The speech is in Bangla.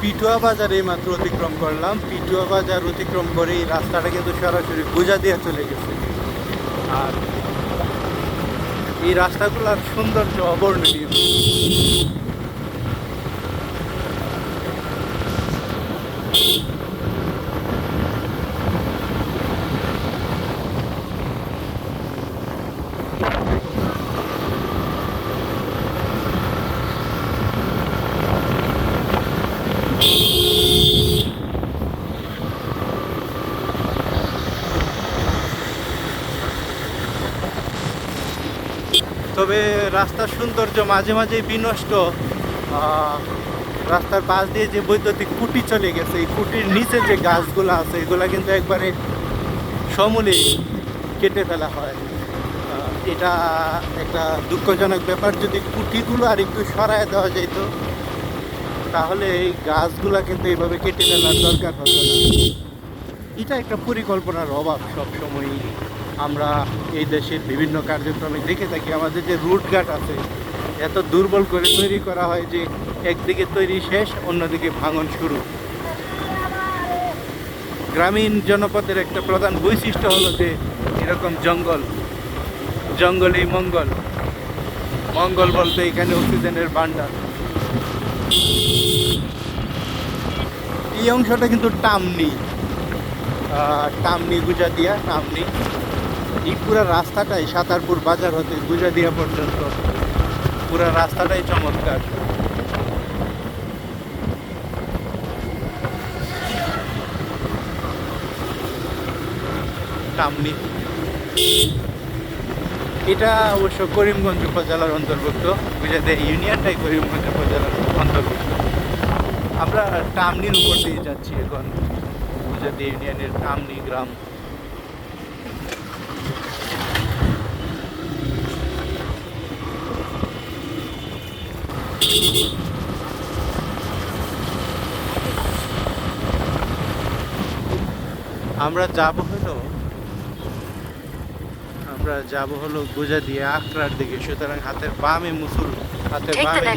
পিটুয়া বাজার এই মাত্র অতিক্রম করলাম। পিটুয়া বাজার অতিক্রম করে এই রাস্তাটা কিন্তু সরাসরি গুজা দিয়ে চলে গেছে। আর এই রাস্তাগুলোর সৌন্দর্য অবর্ণনীয়। তবে রাস্তার সৌন্দর্য মাঝে মাঝে বিনষ্ট। রাস্তার পাশ দিয়ে যে বৈদ্যুতিক খুঁটি চলে গেছে, এই খুঁটির নিচে যে গাছগুলো আছে, এগুলো কিন্তু একবারে সমূলে কেটে ফেলা হয়। এটা একটা দুঃখজনক ব্যাপার, যদি খুঁটিগুলো আর একটু সরায় দেওয়া যেত, তাহলে এই গাছগুলা কিন্তু এইভাবে কেটে ফেলার দরকার হতো না। এটা একটা পরিকল্পনার অভাব সবসময়ই। আমরা এই দেশের বিভিন্ন কার্যক্রমে দেখে থাকি, আমাদের যে রুটঘাট আছে, এত দুর্বল করে তৈরি করা হয় যে একদিকে তৈরি শেষ, অন্যদিকে ভাঙন শুরু। গ্রামীণ জনপদের একটা প্রধান বৈশিষ্ট্য হলো যে এরকম জঙ্গল, জঙ্গলেই মঙ্গল। মঙ্গল বলতে এখানে অক্সিজেনের ভান্ডার এই অংশটা কিন্তু টামনি। টামনি গুজাদিয়া টামনি। এই পুরো রাস্তাটাই সাতারপুর বাজার হতে গুজাদিয়া পর্যন্ত। পুরো রাস্তাটাই চমৎকার। এটা অবশ্য করিমগঞ্জ উপজেলার অন্তর্ভুক্ত। গুজাদিয়া ইউনিয়নটাই করিমগঞ্জ উপজেলার অন্তর্ভুক্ত। আমরা টামনির উপর দিয়ে যাচ্ছি এখন। গুজরাটি ইউনিয়নের টামনি গ্রাম। আমরা যাব হলো আমরা যাব হলো গুজা দিয়ে আকরার দিকে সুতরাং হাতের বামে মুসুল হাতের বামে